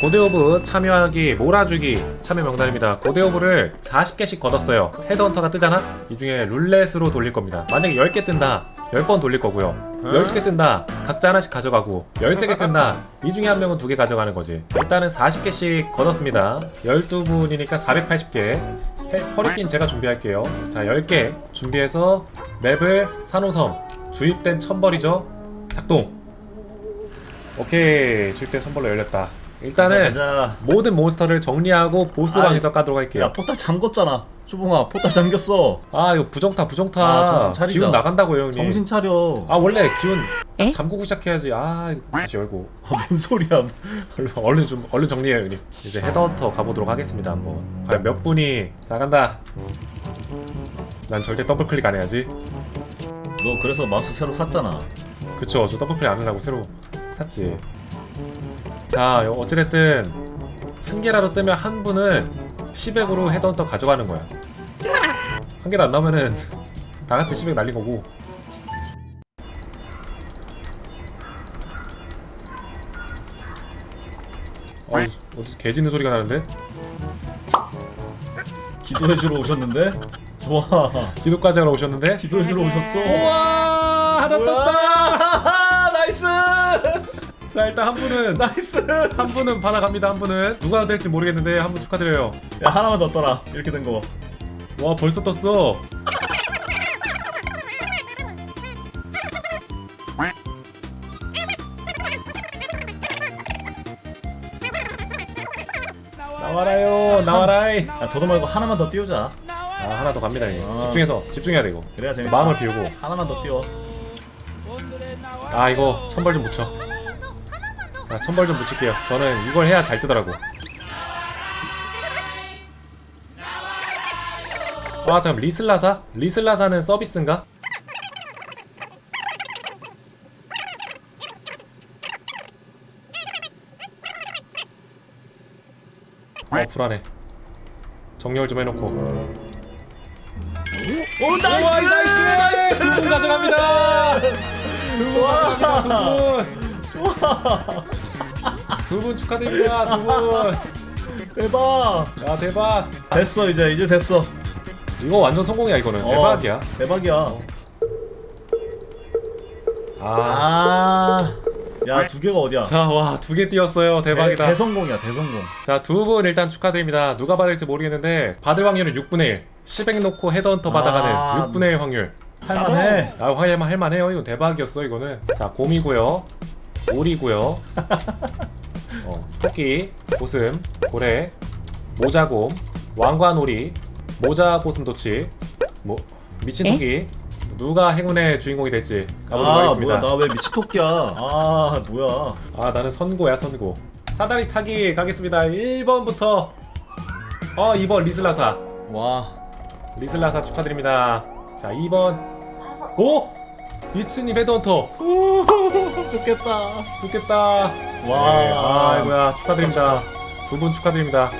고대오브 참여하기 몰아주기 참여 명단입니다. 고대오브를 40개씩 걷었어요. 헤드헌터가 뜨잖아? 이 중에 룰렛으로 돌릴 겁니다. 만약에 10개 뜬다, 10번 돌릴 거고요. 12개 뜬다, 각자 하나씩 가져가고 13개 뜬다, 이 중에 한 명은 두 개 가져가는 거지. 일단은 40개씩 걷었습니다. 12분이니까 480개. 허리핀 제가 준비할게요. 자, 10개 준비해서 맵을 산호섬 주입된 천벌이죠. 작동. 오케이 주입된 천벌로 열렸다. 일단은 가자. 모든 몬스터를 정리하고 보스방에서 까도록 할게요. 야 포탈 잠궜잖아. 초봉아 포탈 잠겼어. 아 이거 부정타 부정타 아, 정신 차리자. 기운 나간다고요 형님. 정신 차려. 아 원래 기운 에? 잠그고 시작해야지. 아 이거 다시 열고 아, 뭔 소리야? 얼른, 얼른 좀 얼른 정리해요 형님. 이제 헤더헌터 가보도록 하겠습니다 한번. 과연 몇 분이 자 간다. 난 절대 더블 클릭 안 해야지. 너 그래서 마우스 새로 샀잖아. 그쵸 저 더블 클릭 안 하려고 새로 샀지. 자 요- 어찌됐든 한 개라도 뜨면 한 분은 10액으로 헤더헌터 가져가는 거야. 한 개도 안 나오면은 다 같이 10액 날린 거고. 어, 어디서 개 짖는 소리가 나는데? 기도해 주러 오셨는데? 좋아. 기도까지 하러 오셨는데? 기도해 주러 오셨어. 우와! 하나! 떴다. 나이스. 자 일단 한 분은 나이스. 한 분은 받아갑니다 한 분은 누가 될지 모르겠는데 한 분 축하드려요 야 하나만 더 떠라. 이렇게 된 거. 와 벌써 떴어 나와라요 나와라이 야 더도 말고 하나만 더 띄우자. 아 하나 더 갑니다 이거 아. 집중해서 집중해야 돼 이거 그래야 재밌다. 마음을 비우고 하나만 더 띄워. 아 이거 천벌 좀 붙여 자 천벌 좀 붙일게요 저는 이걸 해야 잘 뜨더라고 아 잠깐 리슬라사? 리슬라사는 서비스인가? 어 불안해 정렬 좀 해놓고 오 나이스. 나이스! 두분 가져갑니다! 두분 가져갑니다, 두 분! 두 분 축하드립니다, 두 분! 대박. 야, 대박! 됐어 이제 이제 됐어. 이거 완전 성공이야, 이거는. 어, 대박이야. 대박이야. 아. 아. 야 두 개가 어디야? 자, 와, 두 개 띄었어요. 대박이다. 대, 대성공이야 대성공. 자, 두 분 일단 축하드립니다. 누가 받을지 모르겠는데, 받을 확률은 6분의 1. 10백 놓고 헤드헌터 받아가는 아. 6분의 1 확률. 할만해. 아, 할만, 할만해요. 이거 대박이었어, 이거는. 자, 곰이고요 오리고요 어, 토끼, 고슴, 고래, 모자곰, 왕관오리, 모자고슴도치, 뭐, 미친 에? 토끼. 누가 행운의 주인공이 될지 가보도록 아 하겠습니다. 뭐야 나왜 미치토끼야? 아 뭐야? 아, 나는 선고야, 선고. 사다리 타기 가겠습니다. 1번부터. 어, 2번 리슬라사. 와. 리슬라사 축하드립니다. 자, 2번. 오! 이츠님 헤드헌터. 좋겠다. 좋겠다. 와. 네, 아이고야 축하드립니다. 두 분 축하드립니다.